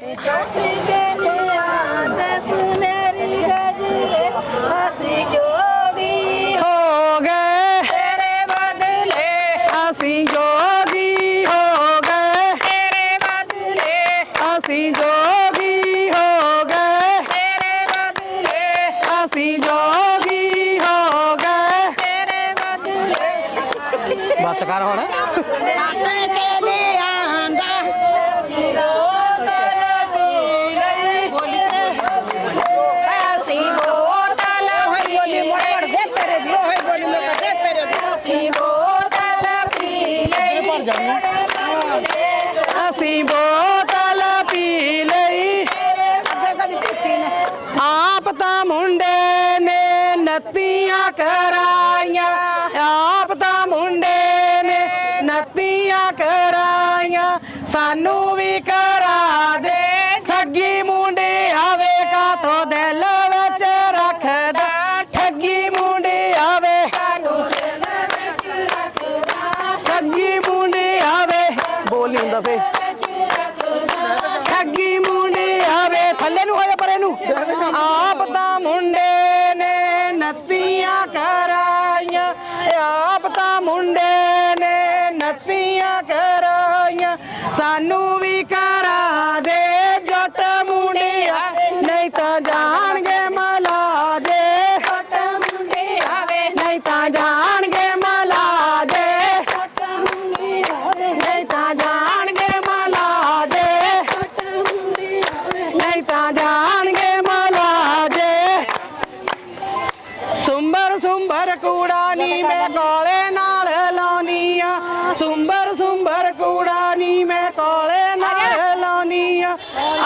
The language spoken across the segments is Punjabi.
ਕੋਠੀ ਕੇ ਨਿਆਂਦੇ ਸੁਨਹਿਰੀ ਗਜਰੇ ਅਸੀਂ ਜੋਗੀ ਹੋ ਗਏ ਤੇਰੇ ਬਦਲੇ ਅਸੀਂ ਜੋਗੀ ਹੋ ਗਏ ਤੇਰੇ ਬਦਲੇ ਅਸੀਂ ਜੋਗੀ ਹੋ ਗਏ ਬਦਲੇ ਅਸੀਂ ਜੋਗੀ ਹੋ ਗਏ ਤੇਰੇ ਬਦਲੇ ਬੱਤ ਕਰ ਹੁਣ ਲਈ ਅਸੀਂ ਬੋਤਲ ਪੀ ਲਈ। ਆਪ ਤਾਂ ਮੁੰਡੇ ਨੇ ਨੱਤੀਆਂ ਕਰਾਈਆਂ। ਆਪ ਤਾਂ ਮੁੰਡੇ ਨੇ ਨੱਤੀਆਂ ਕਰਾਈਆਂ। ਸਾਨੂੰ ਵੀ ਕਰਾ ਦੇ। ਬੋਲ ਨਹੀਂ ਠੱਗੀ ਮੁੰਡੇ ਆਵੇ। ਥੱਲੇ ਨੂੰ ਹੋਇਆ ਪਰੇ ਨੂੰ। ਆਪ ਤਾਂ ਮੁੰਡੇ ਨੇ ਨੱਤੀਆਂ ਕਰਾਈਆਂ। ਆਪ ਤਾਂ ਮੁੰਡੇ ਨੇ ਨੱਤੀਆਂ ਕਰਾਈਆਂ। ਸਾਨੂੰ ਵੀ ਕਰਾ ਮੈਂ ਕੋਲੇ ਨਾਲ ਲਾਉਣੀ ਆ। ਸੁੰਬਰ ਸੁੰਬਰ ਕੂੜਾ ਨੀ ਮੈਂ ਕੋਲੇ ਨਾਲ ਲਾਉਣੀ ਆ।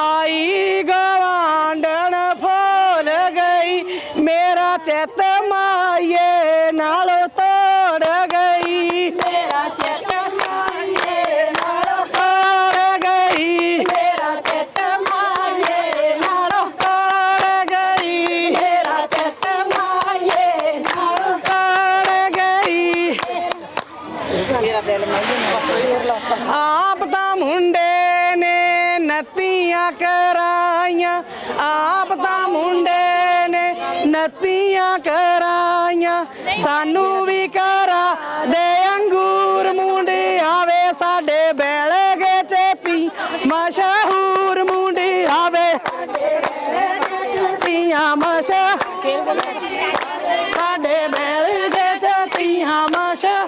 ਆਈ ਗਵਾਂਡਣ ਫੋਲ ਗਈ। ਮੇਰਾ ਚਿੱਤ ਮਾਏ ਨਾਲ ਨੱਤੀਆਂ ਕਰਾਈਆਂ, ਆਪ ਤਾਂ ਮੁੰਡੇ ਨੇ, ਨੱਤੀਆਂ ਕਰਾਈਆਂ। ਸਾਨੂੰ ਵੀ ਕਰਾ ਦੇ ਅੰਗੂਰ, ਮੁੰਡੇ ਆਵੇ ਸਾਡੇ ਬੈਲਗੇ ਚ ਪੀ ਮਸ਼ਹੂਰ ਮੁੰਡੇ ਆਵੇ ਤੀਆਂ ਮਸ਼ਾ ਸਾਡੇ ਬੈਲਗੇ ਚ ਮਸ਼ਾ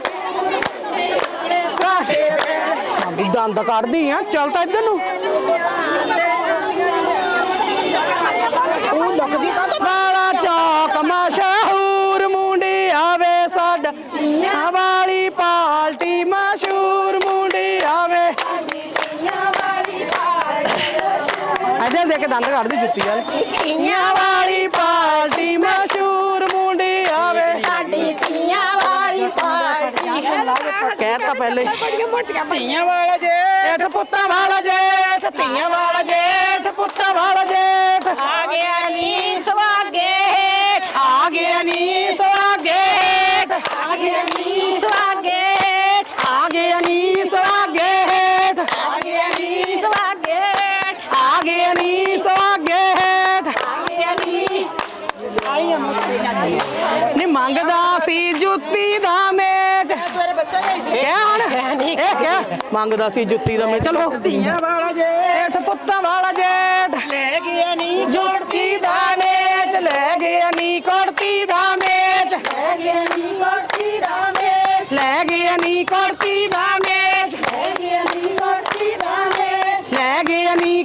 ਸਾਡੇ ਦੰਦ ਕੱਢਦੀ ਆ, ਚੱਲ ਤਾਂ ਇੱਧਰ ਨੂੰ। ਦੇ ਕੇ ਦੰਦ ਕੱਢਦੀ ਜੁੱਤੀ ਵਾਲ। ਨੀਆਂ ਵਾਲੀ ਪਾਲਟੀ ਮਸ਼ਹੂਰ ਮੁੰਡੇ ਆਵੇ। ਸਾਡੀ ਤੀਆਂ ਵਾਲੀ ਪਾਰਟੀ। ਕਹਿ ਤਾਂ ਪਹਿਲੇ ਬੜੀਆਂ ਮੋਟੀਆਂ ਤੀਆਂ ਵਾਲਾ ਜੇ ਜੇਠ ਪੁੱਤਾਂ ਵਾਲਾ ਜੇਠ ਧੀਆਂ ਵਾਲਾ ਜੇਠ ਪੁੱਤਾਂ ਵਾਲਾ ਜੇਠ। ਆ ਗਿਆ ਨੀ। ਨਹੀਂ ਮੰਗਦਾ ਸੀ ਜੁੱਤੀ ਦਾ ਮੇਚ ਮੰਗਦਾ ਸੀ ਜੁੱਤੀ ਦਾ ਮੇਚ ਚਲੋ। ਧੀਆਂ ਵਾਲਾ ਜੇਠ। ਪੁੱਤਾਂ ਵਾਲਾ ਜੇਠ। ਲੈ ਗਿਆ ਨਹੀਂ ਜੁੱਤੀ ਦਾ ਮੇਚ ਲੈ ਗਿਆ ਨਹੀਂ ਕੁੜਤੀ ਦਾ ਮੇਚ ਲੈ ਗਿਆ ਨਹੀਂ ਕੁੜਤੀ ਦਾ ਮੇਚ ਲੈ ਗਿਆ ਨਹੀਂ ਕੁੜਤੀ ਦਾ ਮੇਚ ਲੈ ਗਿਆ ਨਹੀਂ ਕੁੜਤੀ ਦਾ ਮੇਚ ਲੈ ਗਿਆ ਨਹੀਂ